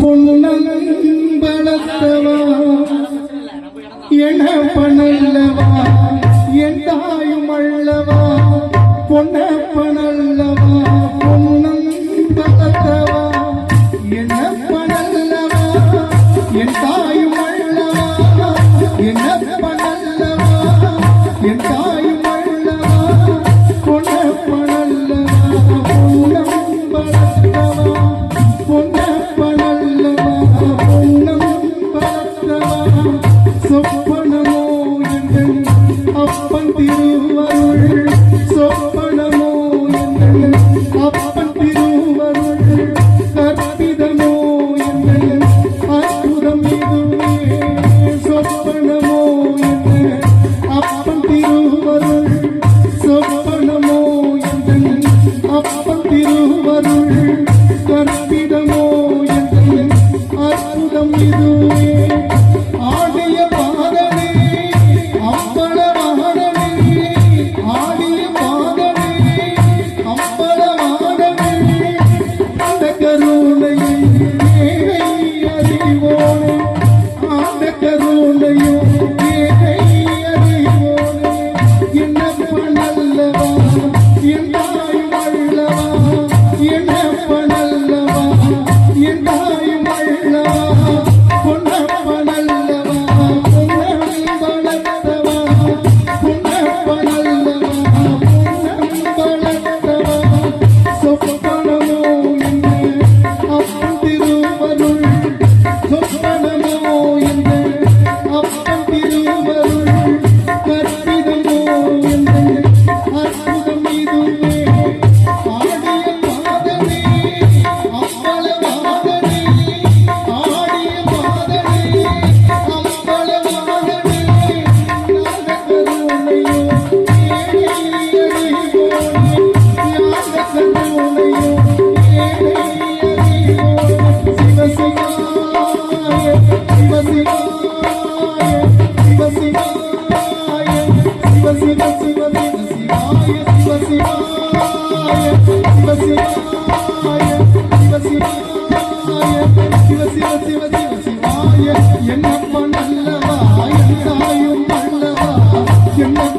பொன்னம்பலத்தவா என பணல்லவா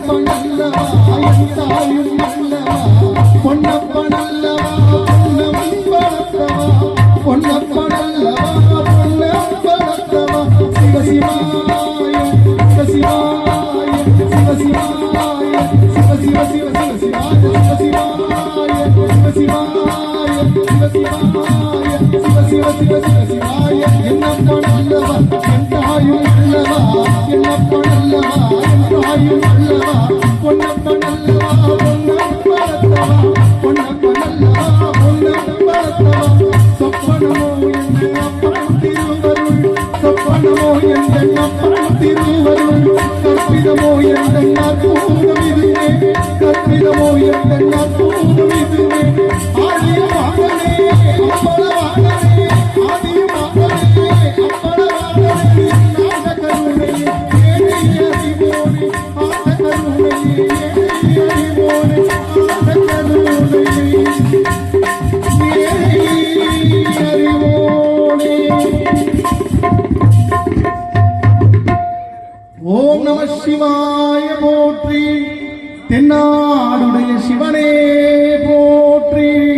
பொன்னப்ப நல்லவா என் தாயும் நல்லவா பொன்னப்ப நல்லவா பொன்னப்ப நல்லவா பொன்னப்ப நல்லவா பொன்னப்ப நல்லவா சிவசிவாய சிவசிவாய சிவசிவாய சிவசிவ சிவ சிவசிவாய சிவசிவாய சிவசிவாய சிவசிவாய என் தாயும் na tua போற்றி தென்னாடுடைய சிவனே போற்றி.